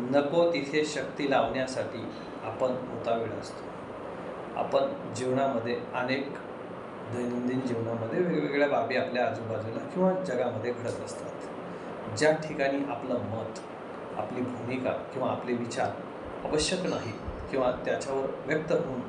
नको तिथे शक्ती लावण्यासाठी आपण उतावीळ असतो. आपण जीवनामध्ये अनेक दैनंदिन जीवनामध्ये वेगवेगळ्या बाबी आपल्या आजूबाजूला किंवा जगामध्ये घडत असतात. ज्या ठिकाणी आपलं मत आपली भूमिका किंवा आपले विचार आवश्यक नाही किंवा त्याच्यावर व्यक्त होऊन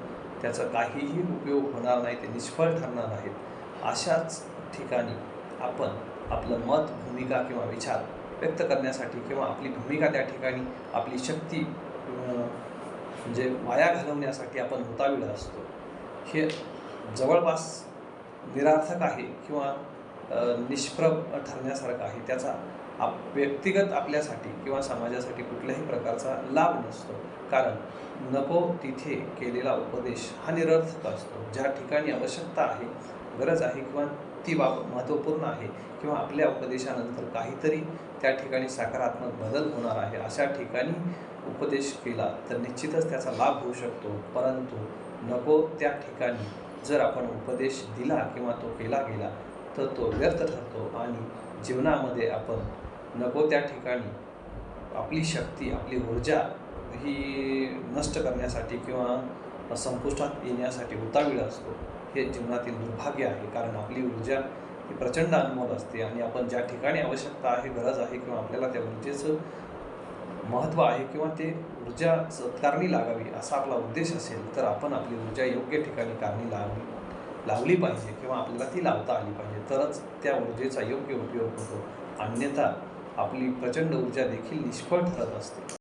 त्याचा काहीही उपयोग होणार नाही ते निष्फळ ठरणार नाहीत अशाच ठिकाणी आपण आपलं मत भूमिका किंवा विचार व्यक्त करण्यासाठी किंवा आपली भूमिका त्या ठिकाणी आपली शक्ती म्हणजे वाया घालवण्यासाठी आपण हुताविळ असतो. हे जवळपास निरार्थक आहे किंवा निष्प्रभ ठरण्यासारखं आहे. त्याचा आप व्यक्तिगत आपल्यासाठी किंवा समाजासाठी कुठल्याही प्रकारचा लाभ नसतो. कारण नको तिथे केलेला उपदेश हा निरर्थक असतो. ज्या ठिकाणी आवश्यकता आहे गरज आहे किंवा ती बाब महत्त्वपूर्ण आहे किंवा आपल्या उपदेशानंतर काहीतरी त्या ठिकाणी सकारात्मक बदल होणार आहे अशा ठिकाणी उपदेश केला तर निश्चितच त्याचा लाभ होऊ शकतो. परंतु नको त्या ठिकाणी. जर आपण उपदेश दिला किंवा तो केला गेला तर तो व्यर्थ ठरतो आणि जीवनामध्ये आपण नको त्या ठिकाणी. आपली शक्ती आपली ऊर्जा ही नष्ट करण्यासाठी किंवा संपुष्टात येण्यासाठी उतावीळ असतो. हे जीवनातील दुर्भाग्य आहे कारण आपली ऊर्जा ही प्रचंड अनमोल असते आणि आपण ज्या ठिकाणी आवश्यकता आहे गरज आहे किंवा आपल्याला त्या ऊर्जेचं महत्त्व आहे किंवा ते ऊर्जा सत्कारणी लागावी असा आपला उद्देश असेल तर आपण आपली ऊर्जा योग्य ठिकाणी कारणी लावली लावली पाहिजे किंवा आपल्याला ती लावता आली पाहिजे. तरच त्या ऊर्जेचा योग्य उपयोग होतो. अन्यथा आपली प्रचंड ऊर्जा देखील निष्फळ ठरत असते.